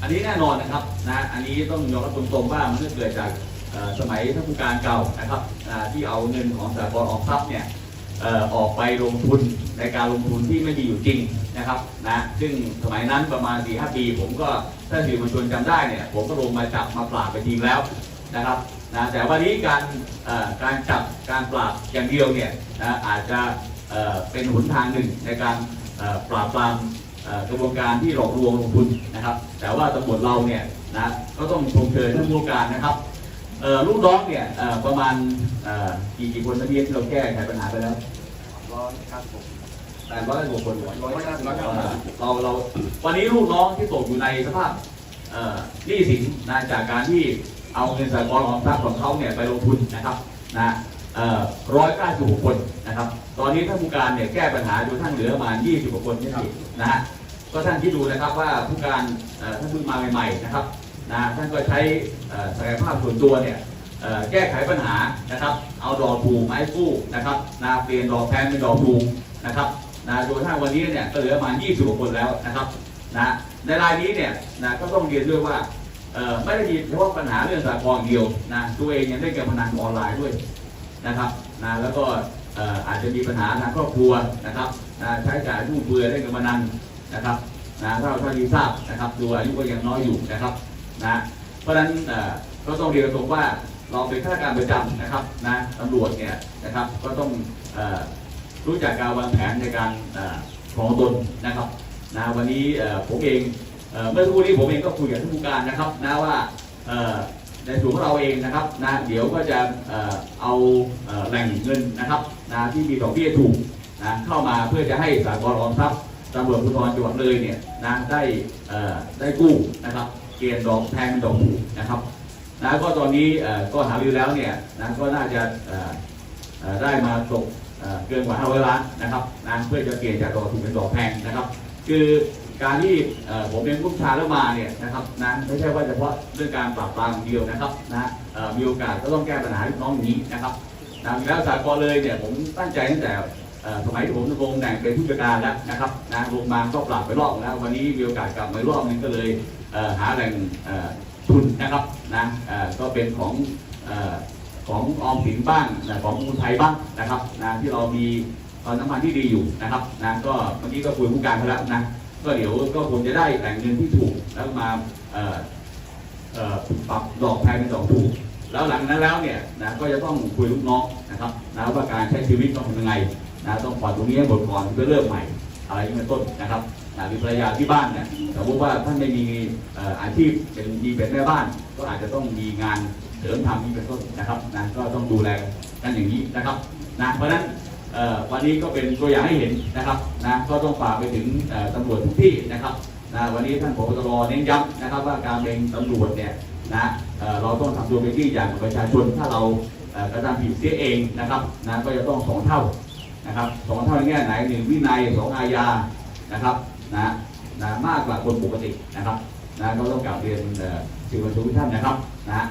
อันนี้แน่นอนนะครับนะอันนี้ต้องยอมรับตรงๆว่ามันเกิดจากสมัยท่านผู้การเก่านะครับที่เอาเงินของสากลออมทรัพย์เนี่ยออกไปลงทุนในการลงทุนที่ไม่มีอยู่จริงนะครับนะซึ่งสมัยนั้นประมาณ4 5ปี ผมก็ถ้าสื่อมวลชนจำได้เนี่ยผมก็ลงมาจับมาปราบไปทีแล้วนะครับนะแต่วันนี้การการจับการปราบอย่างเดียวเนี่ยนะอาจจะเป็นหนทางหนึ่งในการปราบปราม กระบวนการที่หลอกลวงลงทุนนะครับ แต่ว่าตำรวจเราเนี่ยนะก็ต้องชมเชยท่านผู้การนะครับเอ่อลูกน้องเนี่ยเอ่อประมาณเอ่อกี่กี่คนนะพี่ที่เราแก้ไขปัญหาไปแล้วร้อยครับผมแต่ร้อยกว่าคนร้อยห้าสิบเอ่อเราเราวันนี้ลูกน้องที่ตกอยู่ในสภาพเอ่อหนี้สินนะจากการที่เอาเงินสากลออมทรัพย์ของเขาเนี่ยไปลงทุนนะครับนะร้อยเก้าสิบหกคนนะครับ ตอนนี้ท่านผู้การเนี่ยแก้ปัญหาจนทั้งเหลือประมาณยี่สิบกว่าคนนี่นะฮะ ก็ท่านที่ดูนะครับว่าผู้การท่านเพิ่งมาใหม่ๆนะครับนะท่านก็ใช้ศักยภาพส่วนตัวเนี่ยแก้ไขปัญหานะครับ เอาดอกถูกไม้กู้นะครับนาเปลี่ยนดอกแทนเป็นดอกถูกนะครับนะจนกระทั่งวันนี้เนี่ยก็เหลือประมาณ20กว่าคนแล้วนะครับนะในรายนี้เนี่ยนะก็ต้องเรียนด้วยว่าไม่ได้มีเฉพาะปัญหาเรื่องสากลอย่างเดียวนะตัวเองยังได้การพนันออนไลน์ด้วยนะครับนะแล้วก็อาจจะมีปัญหาทางครอบครัวนะครับใช้จ่ายฟุ่มเฟือยเล่นการพนัน นะครับนะถ้าเท่าที่ทราบนะครับดูอายุก็ยังน้อยอยู่นะครับนะเพราะฉะนั้นก็ต้องเรียนตรงว่าเราเป็นข้าราชการประจำนะครับนะตำรวจเนี่ยนะครับก็ต้องรู้จักการวางแผนในการของตนนะครับนะวันนี้ผมเองเมื่อสักครู่นี้ผมเองก็คุยกับท่านผู้การนะครับนะว่าในส่วนของเราเองนะครับนะเดี๋ยวก็จะเอาแหล่งเงินนะครับนะที่มีดอกเบี้ยถูกนะเข้ามาเพื่อจะให้สากลออมทรัพย์ ตำรวจภูธรจังหวัดเลยเนี่ยนะได้ได้กู้นะครับเกณฑ์ดอกแพงเป็นดอกถูกนะครับนะก็ตอนนี้ก็หารือแล้วเนี่ยนะก็น่าจะได้มาตกเกินกว่า500ล้านนะครับนะเพื่อจะเปลี่ยนจากดอกถูกเป็นดอกแพงนะครับ คือการที่ผมเป็นผู้ชาแล้วมาเนี่ยนะครับนะไม่ใช่ว่าเฉพาะเรื่องการปราบปรามอย่างเดียวนะครับนะมีโอกาสก็ต้องแก้ปัญหาลูกน้องนี้นะครับนะแล้วสากลเลยเนี่ยผมตั้งใจตั้งแต่ สมัยที่ผมดำรงแหน่งเป็นผู้จัดการแล้วนะครับนะลงมาก็ปรับไปรอบแล้ววันนี้มีโอกาสกลับมารอบนึงก็เลยหาแหล่งทุนนะครับนะก็เป็นของอของออมสินบ้างของกรุงไทยบ้างนะครับนะที่เรามีตอนน้ำมันที่ดีอยู่นะครับนะก็เมื่อกี้ก็คุยผู้การไปแล้วนะก็เดี๋ยวก็คงจะได้แหล่งเงินที่ถูกแล้วมาปรับดอกแพงเป็นดอกถูกแล้วหลังนั้นแล้วเนี่ยนะก็จะต้องคุยลูกน้องนะครับนะว่าการใช้ชีวิตต้องทำยังไง นะต้องผ่อนตรงนี้ให้หมดก่อนเพื่อเริ่มใหม่ อะไรอย่งเป็นต้นนะครับนะหรือภรรยาที่บ้านเนี่ยสมมติว่าท่านไม่มีอาชีพเป็นมีเป็นแม่บ้าน ก็อาจจะต้องมีงานเสริมทำนี้เป็นต้นนะครับนะก็ต้องดูแลกันอย่างนี้นะครับนะเพราะฉะนั้นวันนี้ก็เป็นตัวอย่างให้เห็นนะครับนะก็ต้องฝากไปถึงตำรวจทุกที่นะครับนะวันนี้ท่านผบตรเน้นย้ำนะครับว่าการเป็นตำรวจเนี่ยนะเเราต้องทำตัวเป็นที่อย่างประชาชนถ้าเรากระทำผิดเสียเองนะครับนะก็จะต้องสองเท่า นะครับสองเท่าในแง่ไหนหนึ่งวินัยสองอาญานะครับนะนะมากกว่าคนปกตินะครับนะก็ต้องกลับเรียนสื่อมวลชนทุกท่านนะครับนะ